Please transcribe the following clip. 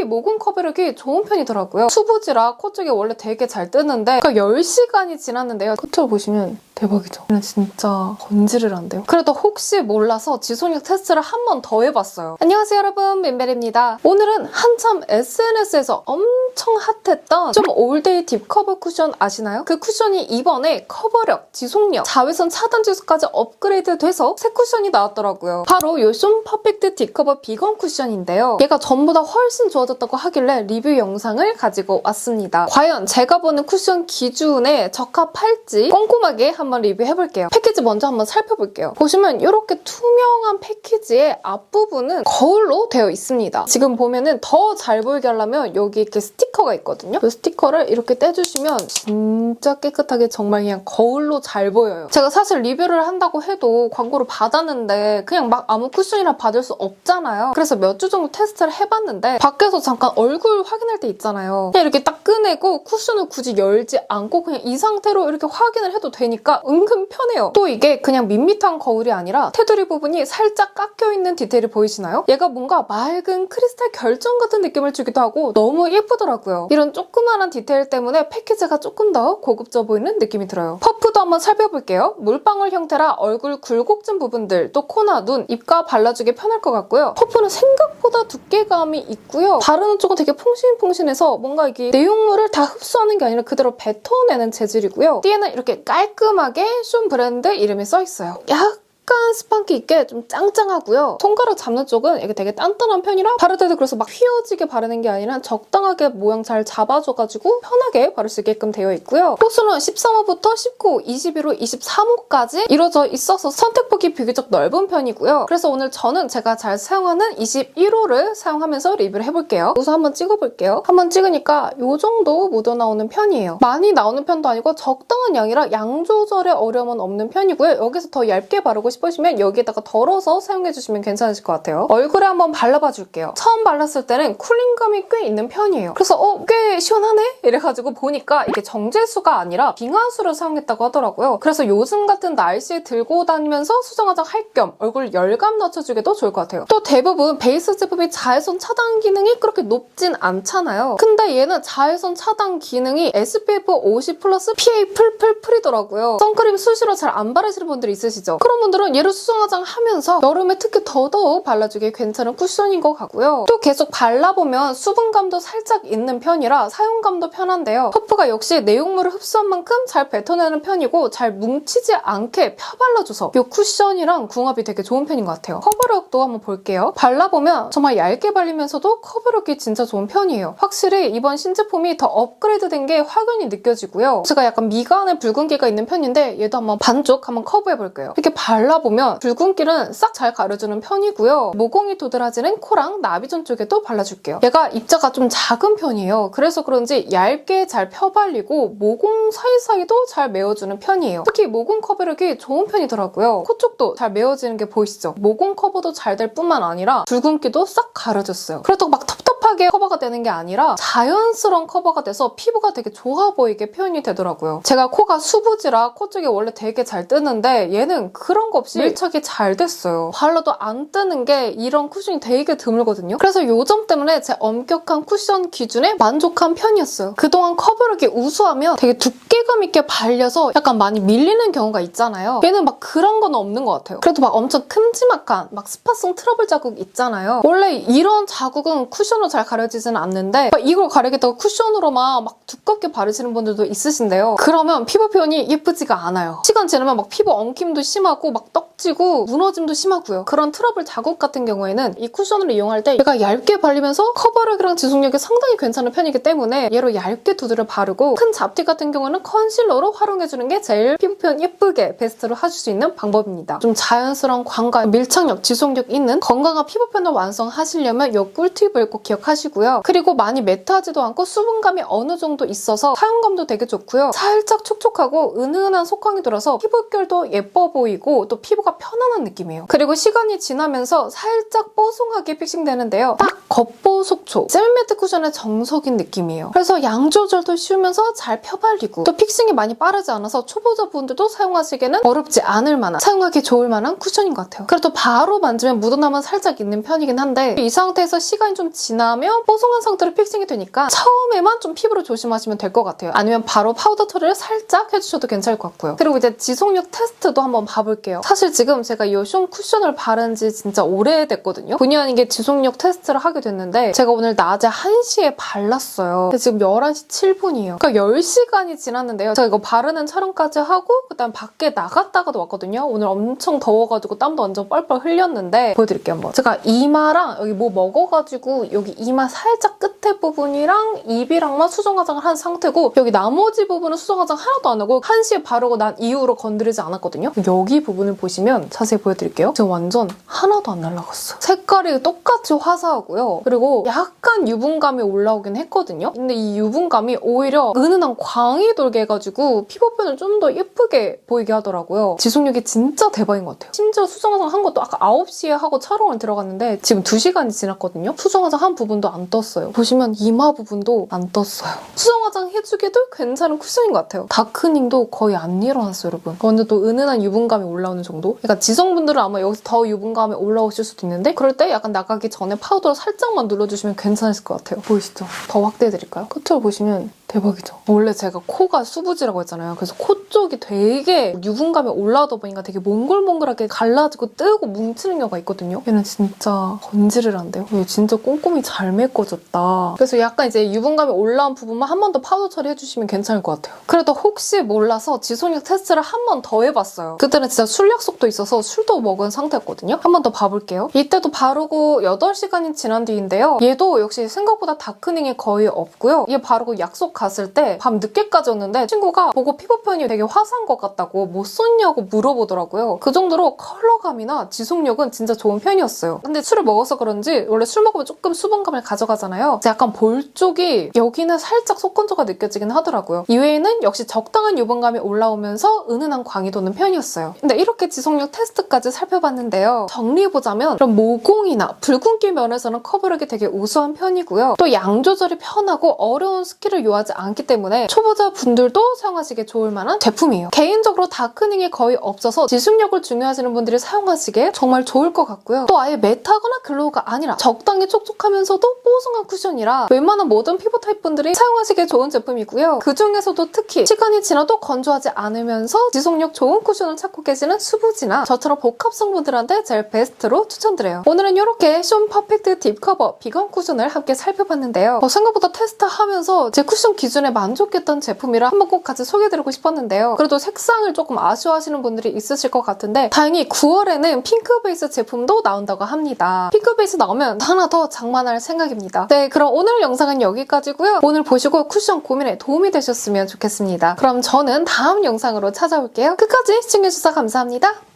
특히 모공 커버력이 좋은 편이더라고요. 수부지라 코 쪽이 원래 되게 잘 뜨는데 그러니까 10시간이 지났는데요. 끝을 보시면 대박이죠. 진짜 건지를 한대요. 그래도 혹시 몰라서 지속력 테스트를 한 번 더 해봤어요. 안녕하세요 여러분 민벨입니다. 오늘은 한참 SNS에서 엄청 핫했던 좀 올데이 딥 커버 쿠션 아시나요? 그 쿠션이 이번에 커버력, 지속력, 자외선 차단 지수까지 업그레이드 돼서 새 쿠션이 나왔더라고요. 바로 요숀 퍼펙트 딥 커버 비건 쿠션인데요. 얘가 전보다 훨씬 좋아졌 다고 하길래 리뷰 영상을 가지고 왔습니다. 과연 제가 보는 쿠션 기준에 적합할지 꼼꼼하게 한번 리뷰해볼게요. 패키지 먼저 한번 살펴볼게요. 보시면 이렇게 투명한 패키지의 앞부분은 거울로 되어 있습니다. 지금 보면은 더 잘 보이게 하려면 여기 이렇게 스티커가 있거든요. 이 스티커를 이렇게 떼주시면 진짜 깨끗하게 정말 그냥 거울로 잘 보여요. 제가 사실 리뷰를 한다고 해도 광고를 받았는데 그냥 막 아무 쿠션이나 받을 수 없잖아요. 그래서 몇 주 정도 테스트를 해봤는데 밖에서 잠깐 얼굴 확인할 때 있잖아요. 그냥 이렇게 딱 꺼내고 쿠션을 굳이 열지 않고 그냥 이 상태로 이렇게 확인을 해도 되니까 은근 편해요. 또 이게 그냥 밋밋한 거울이 아니라 테두리 부분이 살짝 깎여있는 디테일이 보이시나요? 얘가 뭔가 맑은 크리스탈 결정 같은 느낌을 주기도 하고 너무 예쁘더라고요. 이런 조그마한 디테일 때문에 패키지가 조금 더 고급져 보이는 느낌이 들어요. 퍼프도 한번 살펴볼게요. 물방울 형태라 얼굴 굴곡진 부분들, 또 코나 눈, 입가 발라주기 편할 것 같고요. 퍼프는 생각보다 두께감이 있고요. 바르는 쪽은 되게 퐁신퐁신해서 뭔가 이게 내용물을 다 흡수하는 게 아니라 그대로 뱉어내는 재질이고요. 뒤에는 이렇게 깔끔하게 숀 브랜드 이름이 써 있어요. 약 약간 스판기 있게 좀 짱짱하고요. 손가락 잡는 쪽은 이게 되게 단단한 편이라 바를 때도 그래서 막 휘어지게 바르는 게 아니라 적당하게 모양 잘 잡아줘가지고 편하게 바를 수 있게끔 되어 있고요. 호수는 13호부터 19호, 21호, 23호까지 이루어져 있어서 선택폭이 비교적 넓은 편이고요. 그래서 오늘 저는 제가 잘 사용하는 21호를 사용하면서 리뷰를 해볼게요. 우선 한번 찍어볼게요. 한번 찍으니까 이 정도 묻어 나오는 편이에요. 많이 나오는 편도 아니고 적당한 양이라 양 조절에 어려움은 없는 편이고요. 여기서 더 얇게 바르고 싶 으시면 여기에다가 덜어서 사용해주시면 괜찮으실 것 같아요. 얼굴에 한번 발라봐 줄게요. 처음 발랐을 때는 쿨링감이 꽤 있는 편이에요. 그래서 어, 꽤 시원하네? 이래가지고 보니까 이게 정제수가 아니라 빙하수를 사용했다고 하더라고요. 그래서 요즘 같은 날씨에 들고 다니면서 수정화장 할 겸 얼굴 열감 낮춰주기도 좋을 것 같아요. 또 대부분 베이스 제품이 자외선 차단 기능이 그렇게 높진 않잖아요. 근데 얘는 자외선 차단 기능이 SPF 50 플러스 PA 풀풀풀이더라고요. 선크림 수시로 잘 안 바르시는 분들 있으시죠? 그런 분들은 얘를 수정화장 하면서 여름에 특히 더더욱 발라주기 괜찮은 쿠션인 것 같고요. 또 계속 발라보면 수분감도 살짝 있는 편이라 사용감도 편한데요. 퍼프가 역시 내용물을 흡수한 만큼 잘 뱉어내는 편이고 잘 뭉치지 않게 펴 발라줘서 이 쿠션이랑 궁합이 되게 좋은 편인 것 같아요. 커버력도 한번 볼게요. 발라보면 정말 얇게 발리면서도 커버력이 진짜 좋은 편이에요. 확실히 이번 신제품이 더 업그레이드 된 게 확연히 느껴지고요. 제가 약간 미간에 붉은기가 있는 편인데 얘도 한번 반쪽 한번 커버해볼게요. 이렇게 발라 보면 붉은기는 싹 잘 가려주는 편이고요. 모공이 도드라지는 코랑 나비존 쪽에도 발라줄게요. 얘가 입자가 좀 작은 편이에요. 그래서 그런지 얇게 잘 펴발리고 모공 사이사이도 잘 메워주는 편이에요. 특히 모공 커버력이 좋은 편이더라고요. 코 쪽도 잘 메워지는 게 보이시죠? 모공 커버도 잘 될 뿐만 아니라 붉은기도 싹 가려졌어요. 그렇다고 막 텁텁 하게 커버가 되는 게 아니라 자연스러운 커버가 돼서 피부가 되게 좋아 보이게 표현이 되더라고요. 제가 코가 수부지라 코 쪽이 원래 되게 잘 뜨는데 얘는 그런 거 없이 밀착이 잘 됐어요. 발라도 안 뜨는 게 이런 쿠션이 되게 드물거든요. 그래서 요점 때문에 제 엄격한 쿠션 기준에 만족한 편이었어요. 그동안 커버력이 우수하면 되게 두께감 있게 발려서 약간 많이 밀리는 경우가 있잖아요. 얘는 막 그런 건 없는 것 같아요. 그래도 막 엄청 큼지막한 막 스파성 트러블 자국 있잖아요. 원래 이런 자국은 쿠션으로 잘 가려지지는 않는데 막 이걸 가리겠다고 쿠션으로만 막 두껍게 바르시는 분들도 있으신데요. 그러면 피부 표현이 예쁘지가 않아요. 시간 지나면 막 피부 엉킴도 심하고 막 떡지고 무너짐도 심하고요. 그런 트러블 자국 같은 경우에는 이 쿠션을 이용할 때 얘가 얇게 발리면서 커버력이랑 지속력이 상당히 괜찮은 편이기 때문에 얘로 얇게 두드려 바르고 큰 잡티 같은 경우는 컨실러로 활용해주는 게 제일 피부 표현 예쁘게 베스트로 해줄 수 있는 방법입니다. 좀 자연스러운 광과 밀착력, 지속력 있는 건강한 피부 표현을 완성하시려면 이 꿀팁을 꼭 기억하 시고요. 그리고 많이 매트하지도 않고 수분감이 어느 정도 있어서 사용감도 되게 좋고요. 살짝 촉촉하고 은은한 속광이 돌아서 피부결도 예뻐 보이고 또 피부가 편안한 느낌이에요. 그리고 시간이 지나면서 살짝 뽀송하게 픽싱되는데요. 딱 겉보속초, 셀매트 쿠션의 정석인 느낌이에요. 그래서 양 조절도 쉬우면서 잘 펴발리고 또 픽싱이 많이 빠르지 않아서 초보자분들도 사용하시기에는 어렵지 않을 만한 사용하기 좋을 만한 쿠션인 것 같아요. 그래도 바로 만지면 묻어남은 살짝 있는 편이긴 한데 이 상태에서 시간이 좀 지나면 나면 뽀송한 상태로 픽싱이 되니까 처음에만 좀 피부를 조심하시면 될 것 같아요. 아니면 바로 파우더 처리를 살짝 해주셔도 괜찮을 것 같고요. 그리고 이제 지속력 테스트도 한번 봐볼게요. 사실 지금 제가 이 숑 쿠션을 바른 지 진짜 오래됐거든요. 본의 아니게 지속력 테스트를 하게 됐는데 제가 오늘 낮에 1시에 발랐어요. 지금 11시 7분이에요. 그러니까 10시간이 지났는데요. 제가 이거 바르는 촬영까지 하고 그다음 밖에 나갔다가도 왔거든요. 오늘 엄청 더워가지고 땀도 완전 뻘뻘 흘렸는데 보여드릴게요 한번. 제가 이마랑 여기 뭐 먹어가지고 여기 이마 살짝 끝에 부분이랑 입이랑만 수정 화장을 한 상태고 여기 나머지 부분은 수정 화장 하나도 안 하고 1시에 바르고 난 이후로 건드리지 않았거든요. 여기 부분을 보시면 자세히 보여드릴게요. 지금 완전 하나도 안 날라갔어. 색깔이 똑같이 화사하고요. 그리고 약간 유분감이 올라오긴 했거든요. 근데 이 유분감이 오히려 은은한 광이 돌게 해가지고 피부 표현을 좀 더 예쁘게 보이게 하더라고요. 지속력이 진짜 대박인 것 같아요. 심지어 수정 화장 한 것도 아까 9시에 하고 촬영을 들어갔는데 지금 2시간이 지났거든요. 수정 화장 한 부분 도 안 떴어요. 보시면 이마 부분도 안 떴어요. 수정 화장 해주기도 괜찮은 쿠션인 것 같아요. 다크닝도 거의 안 일어났어요, 여러분. 근데 또 은은한 유분감이 올라오는 정도? 그러니까 지성분들은 아마 여기서 더 유분감이 올라오실 수도 있는데 그럴 때 약간 나가기 전에 파우더를 살짝만 눌러주시면 괜찮을 것 같아요. 보이시죠? 더 확대해드릴까요? 끝으로 보시면 대박이죠. 원래 제가 코가 수부지라고 했잖아요. 그래서 코 쪽이 되게 유분감이 올라오다 보니까 되게 몽글몽글하게 갈라지고 뜨고 뭉치는 경우가 있거든요. 얘는 진짜 건지를한데요. 얘 진짜 꼼꼼히 잘 메꿔졌다. 그래서 약간 이제 유분감이 올라온 부분만 한 번 더 파우더 처리해주시면 괜찮을 것 같아요. 그래도 혹시 몰라서 지속력 테스트를 한 번 더 해봤어요. 그때는 진짜 술 약속도 있어서 술도 먹은 상태였거든요. 한 번 더 봐볼게요. 이때도 바르고 8시간이 지난 뒤인데요. 얘도 역시 생각보다 다크닝이 거의 없고요. 얘 바르고 약속 갔을 때 밤 늦게까지 였는데 친구가 보고 피부 표현이 되게 화사한 것 같다고 뭐 썼냐고 물어보더라고요. 그 정도로 컬러감이나 지속력은 진짜 좋은 편이었어요. 근데 술을 먹어서 그런지 원래 술 먹으면 조금 수분감을 가져가잖아요. 약간 볼 쪽이 여기는 살짝 속건조가 느껴지긴 하더라고요. 이외에는 역시 적당한 유분감이 올라오면서 은은한 광이 도는 편이었어요. 근데 이렇게 지속력 테스트까지 살펴봤는데요. 정리해보자면 그런 모공이나 붉은기 면에서는 커버력이 되게 우수한 편이고요. 또 양 조절이 편하고 어려운 스킬을 요하지 않기 때문에 초보자 분들도 사용하시기에 좋을 만한 제품이에요. 개인적으로 다크닝이 거의 없어서 지속력을 중요하시는 분들이 사용하시기에 정말 좋을 것 같고요. 또 아예 매트하거나 글로우가 아니라 적당히 촉촉하면서도 뽀송한 쿠션이라 웬만한 모든 피부 타입 분들이 사용하시기에 좋은 제품이고요. 그 중에서도 특히 시간이 지나도 건조하지 않으면서 지속력 좋은 쿠션을 찾고 계시는 수부지나 저처럼 복합성 분들한테 제일 베스트로 추천드려요. 오늘은 이렇게 숑 퍼펙트 딥 커버 비건 쿠션을 함께 살펴봤는데요. 어, 생각보다 테스트하면서 제 쿠션 기준에 만족했던 제품이라 한번 꼭 같이 소개해드리고 싶었는데요. 그래도 색상을 조금 아쉬워하시는 분들이 있으실 것 같은데 다행히 9월에는 핑크 베이스 제품도 나온다고 합니다. 핑크 베이스 나오면 하나 더 장만할 생각입니다. 네, 그럼 오늘 영상은 여기까지고요. 오늘 보시고 쿠션 고민에 도움이 되셨으면 좋겠습니다. 그럼 저는 다음 영상으로 찾아올게요. 끝까지 시청해주셔서 감사합니다.